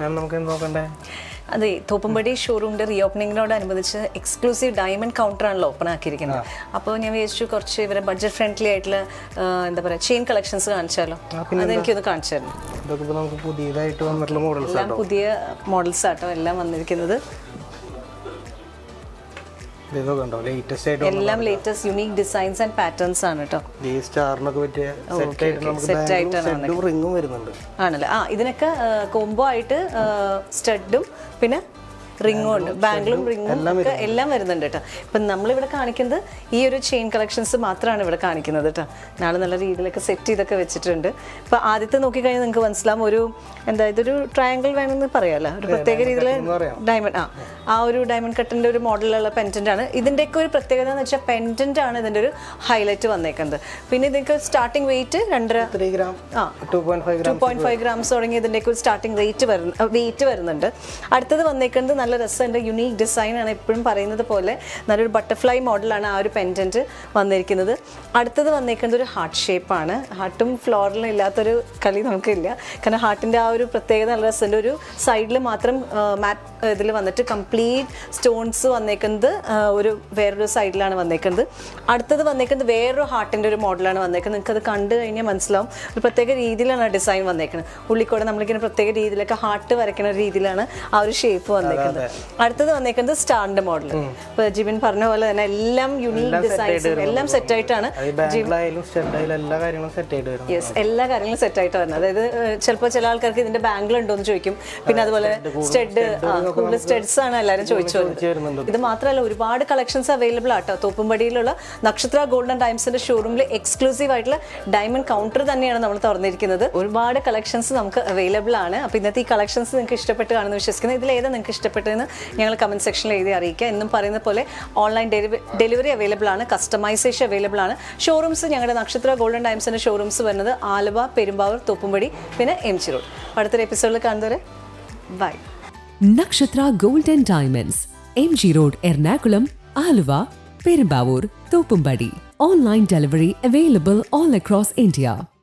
മാം നമുക്ക് നോക്കണ്ടേ? അതെ തോപ്പുംപടി ഷോറൂമിന്റെ റീ ഓപ്പണിങ്ങിനോടനുബന്ധിച്ച് എക്സ്ക്ലൂസീവ് ഡയമണ്ട് കൗണ്ടർ ആണല്ലോ ഓപ്പൺ ആക്കിയിരിക്കുന്നത്. അപ്പോൾ ഞാൻ വിചാരിച്ചു കുറച്ച് ഇവരെ ബഡ്ജറ്റ് ഫ്രണ്ട്ലി ആയിട്ടുള്ള എന്താ പറയുക ചെയിൻ കളക്ഷൻസ് കാണിച്ചാലോ? കാണിച്ചു തരണം ഇതൊക്കെ ഇപ്പോൾ നമുക്ക് പുതിയതായിട്ട് വന്നിട്ടുള്ള മോഡൽസ് പുതിയ മോഡൽസ് ആട്ടോ എല്ലാം വന്നിരിക്കുന്നത്. ഇതൊക്കെ ഉണ്ടോ ലേറ്റസ്റ്റ് ആയിട്ട് എല്ലാം latest unique designs and patterns ആണ് കേട്ടോ ഈ സ്റ്റാറിനൊക്കെ പറ്റിയ സെറ്റ് ആയിട്ട് നമുക്ക് റിങ്ങും വരുന്നുണ്ട്. ആണല്ലേ? ആ ഇതിനൊക്കെ കോംബോ ആയിട്ട് സ്റ്റഡും പിന്നെ റിങ്ങും ഉണ്ട്. ബാംഗിളും റിങ്ങും ഒക്കെ എല്ലാം വരുന്നുണ്ട്. കേട്ടോ. ഇപ്പം നമ്മളിവിടെ കാണിക്കുന്നത് ഈ ഒരു ചെയിൻ കളക്ഷൻസ് മാത്രമാണ് ഇവിടെ കാണിക്കുന്നത് കേട്ടോ. നാളെ നല്ല രീതിയിലൊക്കെ സെറ്റ് ചെയ്തൊക്കെ വെച്ചിട്ടുണ്ട്. ഇപ്പം ആദ്യത്തെ നോക്കിക്കഴിഞ്ഞാൽ നിങ്ങൾക്ക് മനസ്സിലാവും ഒരു എന്താ ഇതൊരു ട്രയാങ്കിൾ വേണമെന്ന് പറയാമല്ലോ ഒരു പ്രത്യേക രീതിയിൽ ഡയമണ്ട് ആ. ആ ഒരു ഡയമണ്ട് കട്ടിന്റെ ഒരു മോഡലുള്ള പെന്റന്റ് ആണ്. ഇതിന്റെയൊക്കെ ഒരു പ്രത്യേകത എന്ന് വെച്ചാൽ പെന്റന്റ് ആണ് ഇതിന്റെ ഒരു ഹൈലൈറ്റ് വന്നേക്കുന്നത്. പിന്നെ ഇതിന്റെ സ്റ്റാർട്ടിംഗ് വെയിറ്റ് രണ്ടര ത്രീ ഗ്രാം ആ ടു പോയിന്റ് ഫൈവ് ഗ്രാംസ് തുടങ്ങി ഇതിന്റെയൊക്കെ ഒരു സ്റ്റാർട്ടിംഗ് റേറ്റ് വരുന്ന വെയിറ്റ് വരുന്നുണ്ട്. അടുത്തത് വന്നേക്കുന്നത് നല്ല രസമുണ്ട് യുണീക്ക് ഡിസൈൻ ആണ് എപ്പോഴും പറയുന്നത് പോലെ. നല്ലൊരു ബട്ടർഫ്ലൈ മോഡലാണ് ആ ഒരു പെൻഡന്റ് വന്നിരിക്കുന്നത്. അടുത്തത് വന്നേക്കുന്നത് ഒരു ഹാർട്ട് ഷേപ്പാണ് ഹാർട്ടും ഫ്ലോറിലും ഇല്ലാത്തൊരു കളി നമുക്കില്ല. കാരണം ഹാർട്ടിന്റെ ആ ഒരു പ്രത്യേകത നല്ല രസമുണ്ട്. ഒരു സൈഡിൽ മാത്രം മാറ്റ് ഇതിൽ വന്നിട്ട് കംപ്ലീറ്റ് സ്റ്റോൺസ് വന്നേക്കുന്നത് ഒരു വേറൊരു സൈഡിലാണ് വന്നേക്കുന്നത്. അടുത്തത് വന്നേക്കുന്നത് വേറൊരു ഹാർട്ടിന്റെ ഒരു മോഡലാണ് വന്നേക്കുന്നത്. നിങ്ങൾക്ക് അത് കണ്ടു കഴിഞ്ഞാൽ മനസ്സിലാവും. ഒരു പ്രത്യേക രീതിയിലാണ് ഡിസൈൻ വന്നേക്കുന്നത്. ഉള്ളിക്കൂടെ നമ്മളിങ്ങനെ പ്രത്യേക രീതിയിലൊക്കെ ഹാർട്ട് വരയ്ക്കുന്ന രീതിയിലാണ് ആ ഒരു ഷേപ്പ് വന്നേക്കുന്നത്. അടുത്തത് വന്നേക്കുന്നത് സ്റ്റാറിന്റെ മോഡൽ ഇപ്പൊ ജിബിൻ പറഞ്ഞ പോലെ തന്നെ എല്ലാം യുണീക് ഡിസൈൻസ് എല്ലാം സെറ്റ് ആയിട്ടാണ് എല്ലാ കാര്യങ്ങളും സെറ്റ് ആയിട്ട് വരും യെസ് എല്ലാ കാര്യങ്ങളും സെറ്റ് ആയിട്ട് വരുന്നത്. അതായത് ചിലപ്പോൾ ചില ആൾക്കാർക്ക് ഇതിന്റെ ബാങ്കിൾ ഉണ്ടോ എന്ന് ചോദിക്കും. പിന്നെ അതുപോലെ സ്റ്റെഡ് കൂടുതൽ സ്റ്റെഡ്സ് ആണ് എല്ലാവരും ചോദിച്ചു ഇത് മാത്രമല്ല ഒരുപാട് കളക്ഷൻസ് അവൈലബിൾ ആട്ടോ. തോപ്പുംപടിയിലുള്ള നക്ഷത്ര ഗോൾഡൻ ടൈംസിന്റെ ഷോറൂമിൽ എക്സ്ക്ലൂസീവ് ആയിട്ടുള്ള ഡയമണ്ട് കൗണ്ടർ തന്നെയാണ് നമ്മൾ തുറന്നിരിക്കുന്നത്. ഒരുപാട് കളക്ഷൻസ് നമുക്ക് അവൈലബിൾ ആണ്. അപ്പൊ ഇന്നത്തെ ഈ കളക്ഷൻസ് നിങ്ങൾക്ക് ഇഷ്ടപ്പെട്ട് കാണുമെന്ന് വിശ്വസിക്കുന്നത് ഇതിൽ ഏതാ നിങ്ങൾക്ക് ഇഷ്ടപ്പെട്ടതെന്ന് ഞങ്ങൾ കമന്റ് സെക്ഷനിൽ എഴുതി അറിയിക്കുക. എന്നും പറയുന്ന പോലെ ഓൺലൈൻ ഡെലിവറി അവൈലബിൾ ആണ് കസ്റ്റമൈസേഷൻ അവൈലബിൾ ആണ്. ഷോറൂംസ് ഞങ്ങളുടെ നക്ഷത്ര ഗോൾഡൻ ടൈംസിന്റെ ഷോറൂംസ് വരുന്നത് ആലുവ പെരുമ്പാവൂർ തോപ്പുംപടി പിന്നെ എം ജി റോഡ് അടുത്തൊരു എപ്പിസോഡിൽ കാണുന്നവരെ bye Nakshatra golden diamonds M G road Ernakulam Aluva Perumbavoor Thoppumpady. Online delivery available all across India